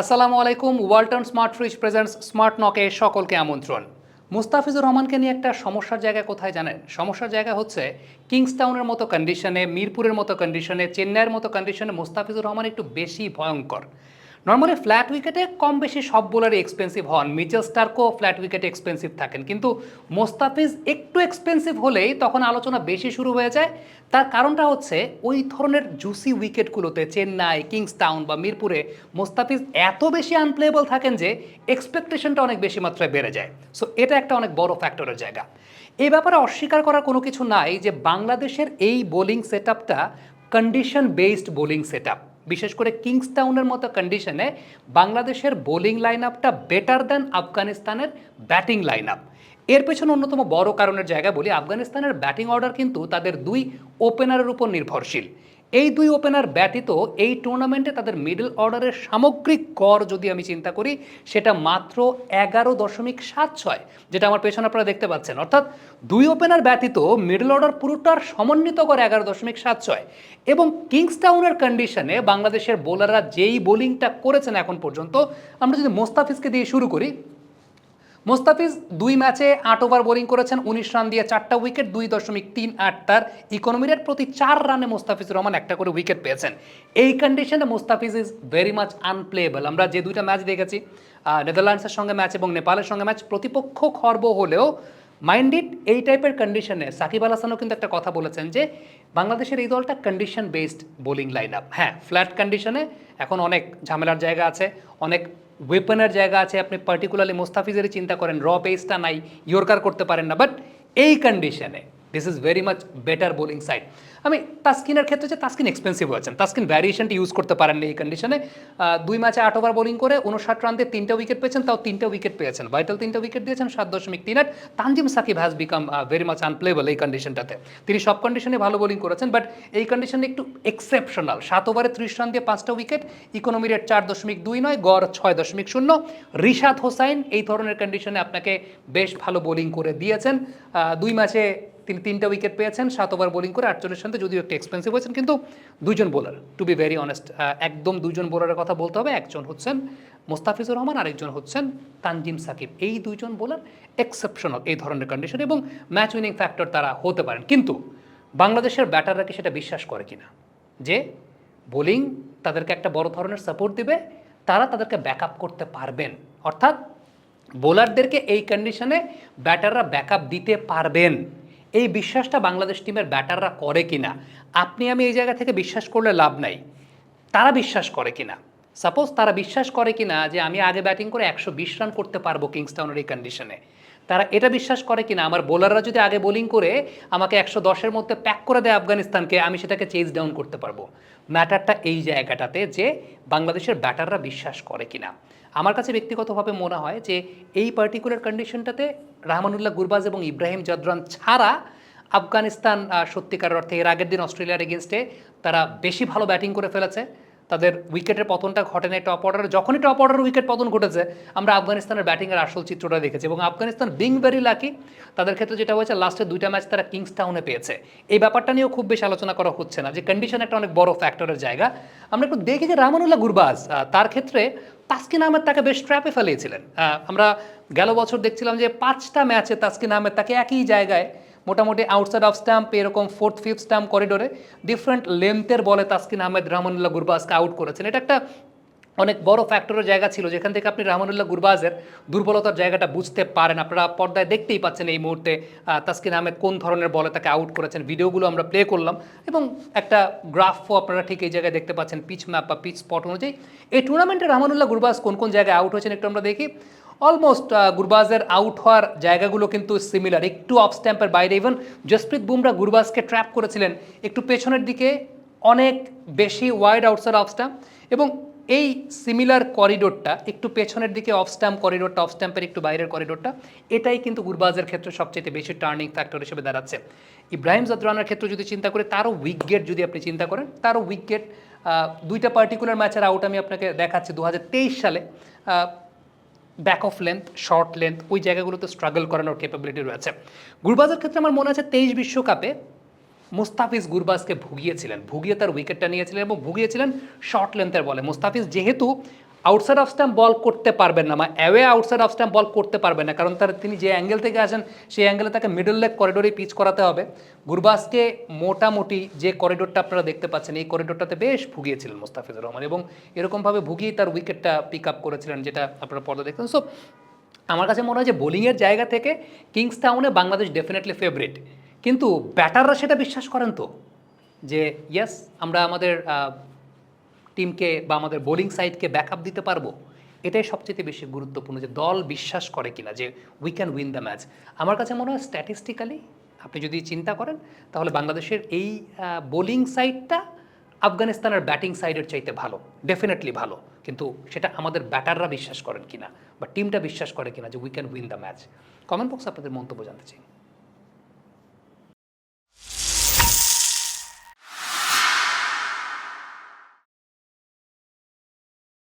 আসসালামু আলাইকুম, Walton smart fridge presents smart নকে সকলকে আমন্ত্রণ। মুস্তাফিজুর রহমানকে নিয়ে একটা সমস্যার জায়গা কোথায় জানেন? সমস্যার জায়গা হচ্ছে কিংসটাউনের মতো কন্ডিশনে মিরপুরের মতো কন্ডিশনে চেন্নাইয়ের মতো কন্ডিশনে মুস্তাফিজুর রহমান একটু বেশি ভয়ঙ্কর। নর্মালি ফ্ল্যাট উইকেটে কম বেশি সব বোলারই এক্সপেন্সিভ হন। মিচেল স্টার্কও ফ্ল্যাট উইকেটে এক্সপেন্সিভ থাকেন। কিন্তু মোস্তাফিজ একটু এক্সপেন্সিভ হলেই তখন আলোচনা বেশি শুরু হয়ে যায়। তার কারণটা হচ্ছে, ওই ধরনের জুসি উইকেটগুলোতে চেন্নাই, কিংসটাউন বা মিরপুরে মোস্তাফিজ এত বেশি আনপ্লেয়েবল থাকেন যে এক্সপেকটেশনটা অনেক বেশি মাত্রায় বেড়ে যায়। সো এটা একটা অনেক বড় ফ্যাক্টরের জায়গা। এই ব্যাপারে অস্বীকার করার কোনো কিছু নাই যে বাংলাদেশের এই বোলিং সেট আপটা কন্ডিশন বেসড বোলিং সেট বিশেষ করে কিংসটাউনের মতো কন্ডিশনে বাংলাদেশের বোলিং লাইন আপটা বেটার দেন আফগানিস্তানের ব্যাটিং লাইন আপ এর পেছনে অন্যতম বড় কারণের জায়গা বলি, আফগানিস্তানের ব্যাটিং অর্ডার কিন্তু তাদের দুই ওপেনারের উপর নির্ভরশীল। এই দুই ওপেনার ব্যতীত এই টুর্নামেন্টে তাদের মিডল অর্ডারের সামগ্রিক গড় যদি আমি চিন্তা করি, সেটা মাত্র এগারো দশমিক সাত ছয়, যেটা আমার পেছনে আপনারা দেখতে পাচ্ছেন। অর্থাৎ দুই ওপেনার ব্যতীত মিডল অর্ডার পুরোটার সমন্বিত করে এগারো দশমিক সাত ছয়। এবং কিংসটাউনের কন্ডিশনে বাংলাদেশের বোলাররা যেই বোলিংটা করেছেন এখন পর্যন্ত, আমরা যদি মোস্তাফিজকে দিয়ে শুরু করি মোস্তাফিজ দুই ম্যাচে আট ওভার বোলিং করেছেন, উনিশ রান দিয়ে চারটা উইকেট, দুই দশমিক তিন আট তার। ইকোনমি রেট প্রতি চার রানে মোস্তাফিজুর রহমান একটা করে উইকেট পেয়েছেন। এই কন্ডিশনে Mustafiz is very much unplayable আমরা যে দুইটা ম্যাচ দেখেছি নেদারল্যান্ডসের সঙ্গে ম্যাচ এবং নেপালের সঙ্গে ম্যাচ, প্রতিপক্ষ খর্ব হলেও মাইন্ডেড এই টাইপের কন্ডিশনে সাকিব আল হাসানও কিন্তু একটা কথা বলেছেন যে, বাংলাদেশের এই দলটা condition based bowling line up হ্যাঁ ফ্ল্যাট কন্ডিশনে এখন অনেক ঝামেলার জায়গা আছে, অনেক ওয়েপনের জায়গা আছে, আপনি পার্টিকুলারলি মোস্তাফিজেরই চিন্তা করেন র পেসটা নাই ইয়র্কার করতে পারেন না বাট এই কন্ডিশনে this is very much better bowling side আমি তাস্কিনের ক্ষেত্রে যে তাস্কিন এক্সপেন্সিভ হয়েছেন তাস্কিন ভ্যারিয়েশনটি ইউজ করতে পারেননি এই কন্ডিশনে দুই ম্যাচে আট ওভার বোলিং করে উনষাট রান দিয়ে তিনটা উইকেট পেয়েছেন, তাও তিনটা উইকেট পেয়েছেন। ভাইটাল তিনটা উইকেট দিয়েছেন, সাত দশমিক তিন আট। Tanzim Sakib has become very much unplayable এই কন্ডিশনটাতে তিনি সব কন্ডিশনে ভালো বোলিং করেছেন বাট এই কন্ডিশনে একটু এক্সেপশনাল সাত ওভারে ত্রিশ রান দিয়ে পাঁচটা উইকেট ইকোনমি রেট চার দশমিক দুই নয়, গড় ছয় দশমিক শূন্য। রিশাদ হোসাইন এই ধরনের কন্ডিশনে আপনাকে বেশ ভালো বোলিং করে দিয়েছেন। দুই ম্যাচে তিনি তিনটা উইকেট পেয়েছেন, সাত ওভার বোলিং করে আটচল্লিশ রানতে যদিও একটু এক্সপেন্সিভ হয়েছেন, কিন্তু দুইজন bowler to be very honest একদম দুজন বোলারের কথা বলতে হবে, একজন হচ্ছেন মোস্তাফিজুর রহমান, আরেকজন হচ্ছেন তানজিম সাকিব। এই দুইজন বোলার এক্সেপশনাল এই ধরনের কন্ডিশন এবং ম্যাচ উইনিং ফ্যাক্টর তারা হতে পারেন। কিন্তু বাংলাদেশের ব্যাটাররা কি সেটা বিশ্বাস করে কিনা? যে বোলিং তাদেরকে একটা বড় ধরনের সাপোর্ট দিবে, তারা তাদেরকে ব্যাকআপ করতে পারবেন। অর্থাৎ বোলারদেরকে এই কন্ডিশনে ব্যাটাররা ব্যাকআপ দিতে পারবেন। এই বিশ্বাসটা বাংলাদেশ টিমের ব্যাটাররা করে কি না আপনি, আমি এই জায়গা থেকে বিশ্বাস করলে লাভ নাই। তারা বিশ্বাস করে কি না সাপোজ তারা বিশ্বাস করে কি না যে আমি আগে ব্যাটিং করে একশো বিশ রান করতে পারব কিংসটাউনের এই কন্ডিশনে তারা এটা বিশ্বাস করে কিনা? আমার বোলাররা যদি আগে বোলিং করে, আমাকে একশো দশের মধ্যে প্যাক করে দেয় আফগানিস্তানকে, আমি সেটাকে চেজ ডাউন করতে পারব। ম্যাটারটা এই জায়গাটাতে যে বাংলাদেশের ব্যাটাররা বিশ্বাস করে কিনা। আমার কাছে ব্যক্তিগতভাবে মনে হয় যে এই পার্টিকুলার কন্ডিশনটাতে রহমানুল্লাহ গুরবাজ এবং ইব্রাহিম জাদরান ছাড়া আফগানিস্তান সত্যিকার অর্থে এর আগের দিন অস্ট্রেলিয়ার এগেনস্টে তারা বেশি ভালো ব্যাটিং করে ফেলেছে। তাদের উইকেটের পতনটা ঘটে ঘটেনি টপ অর্ডারে যখনই টপ অর্ডার উইকেট পতন ঘটেছে, আমরা আফগানিস্তানের ব্যাটিংয়ের আসল চিত্রটা দেখেছি এবং আফগানিস্তান বিং ভেরি লাকি তাদের ক্ষেত্রে যেটা হয়েছে লাস্টে দুইটা ম্যাচ তারা কিংসটাউনে পেয়েছে। এই ব্যাপারটা নিয়েও খুব বেশি আলোচনা করা হচ্ছে না, যে কন্ডিশন একটা অনেক বড় ফ্যাক্টরের জায়গা। আমরা একটু দেখি যে রামানুল্লাহ গুরবাজ তার ক্ষেত্রে তাসকিন আহমেদ তাকে বেশ ট্র্যাপে ফেলিয়েছিলেন আমরা গেল বছর দেখছিলাম যে পাঁচটা ম্যাচে তাসকিন আহমেদ তাকে একই জায়গায় মোটামুটি আউটসাইড অফ স্টাম্প এরকম ফোর্থ ফিফথ স্টাম্প করিডোরে ডিফারেন্ট লেন্থের বলে তাসকিন আহমেদ রহমানুল্লাহ গুরবাজকে আউট করেছেন। এটা একটা অনেক বড় ফ্যাক্টরের জায়গা ছিল, যেখান থেকে আপনি রহমানুল্লাহ গুরবাজের দুর্বলতার জায়গাটা বুঝতে পারেন। আপনারা পর্দায় দেখতেই পাচ্ছেন এই মুহূর্তে তাসকিন আহমেদ কোন ধরনের বলে তাকে আউট করেছেন। ভিডিওগুলো আমরা প্লে করলাম এবং একটা গ্রাফও আপনারা ঠিক এই জায়গায় দেখতে পাচ্ছেন পিচ ম্যাপ বা পিচ স্পট অনুযায়ী। এই টুর্নামেন্টে রহমানুল্লাহ গুরবাজ কোন কোন জায়গায় আউট হয়েছেন একটু আমরা দেখি। অলমোস্ট গুরবাজের আউট হওয়ার জায়গাগুলো কিন্তু সিমিলার একটু অফ স্ট্যাম্পের বাইরে ইভেন জসপ্রীত বুমরা গুরবাজকে ট্র্যাপ করেছিলেন। একটু পেছনের দিকে অনেক বেশি ওয়াইড আউটসাইড অফ স্ট্যাম্প এবং এই সিমিলার করিডোরটা একটু পেছনের দিকে অফ স্ট্যাম্প করিডোরটা অফ স্ট্যাম্পের একটু বাইরের করিডোরটা এটাই কিন্তু গুরবাজের ক্ষেত্রে সবচেয়ে বেশি টার্নিং ফ্যাক্টর হিসেবে দাঁড়াচ্ছে। ইব্রাহিম জাদরানের ক্ষেত্রে যদি চিন্তা করি, তারও উইক গেট যদি আপনি চিন্তা করেন, তারও উইক গেট দুইটা পার্টিকুলার ম্যাচের আউট আমি আপনাকে দেখাচ্ছি। দু হাজার তেইশ সালে back of length short length ওই জায়গাগুলোতে স্ট্রাগল করানোর ক্যাপাবিলিটি রয়েছে। গুরবাজের ক্ষেত্রে আমার মনে আছে তেইশ বিশ্বকাপে মুস্তাফিজ গুরবাজকে ভুগিয়েছিলেন। ভুগিয়ে তার উইকেটটা নিয়েছিলেন এবং ভুগিয়েছিলেন শর্ট লেন্থের বলে। মুস্তাফিজ যেহেতু আউটসাইড অফ স্ট্যাম্প বল করতে পারবেন না, বা away outside off stump bowl করতে পারবেন না, কারণ তার তিনি যে অ্যাঙ্গেল থেকে আসেন, সেই অ্যাঙ্গেলে তাকে মিডল লেগ করিডোরে পিচ করাতে হবে। গুরবাসকে মোটামুটি যে করিডোরটা আপনারা দেখতে পাচ্ছেন, এই করিডোরটাতে বেশ ভুগিয়েছিলেন মোস্তাফিজুর রহমান এবং এরকমভাবে ভুগিয়ে তার উইকেটটা পিক আপ করেছিলেন, যেটা আপনারা পর্দা দেখতেন সো আমার কাছে মনে হয় যে বোলিংয়ের জায়গা থেকে কিংস টাউনে বাংলাদেশ ডেফিনেটলি ফেভারিট কিন্তু ব্যাটাররা সেটা বিশ্বাস করেন তো? যে ইয়েস আমরা আমাদের টিমকে বা আমাদের বোলিং সাইডকে ব্যাকআপ দিতে পারব? এটাই সবচেয়ে বেশি গুরুত্বপূর্ণ যে দল বিশ্বাস করে কিনা যে we can win the match আমার কাছে মনে হয় স্ট্যাটিস্টিক্যালি আপনি যদি চিন্তা করেন, তাহলে বাংলাদেশের এই বোলিং সাইডটা আফগানিস্তানের ব্যাটিং সাইডের চাইতে ভালো ডেফিনেটলি ভালো। কিন্তু সেটা আমাদের ব্যাটাররা বিশ্বাস করেন কিনা বা টিমটা বিশ্বাস করে কিনা যে we can win the match comment বক্সে আপনাদের মন্তব্য জানতে চাই।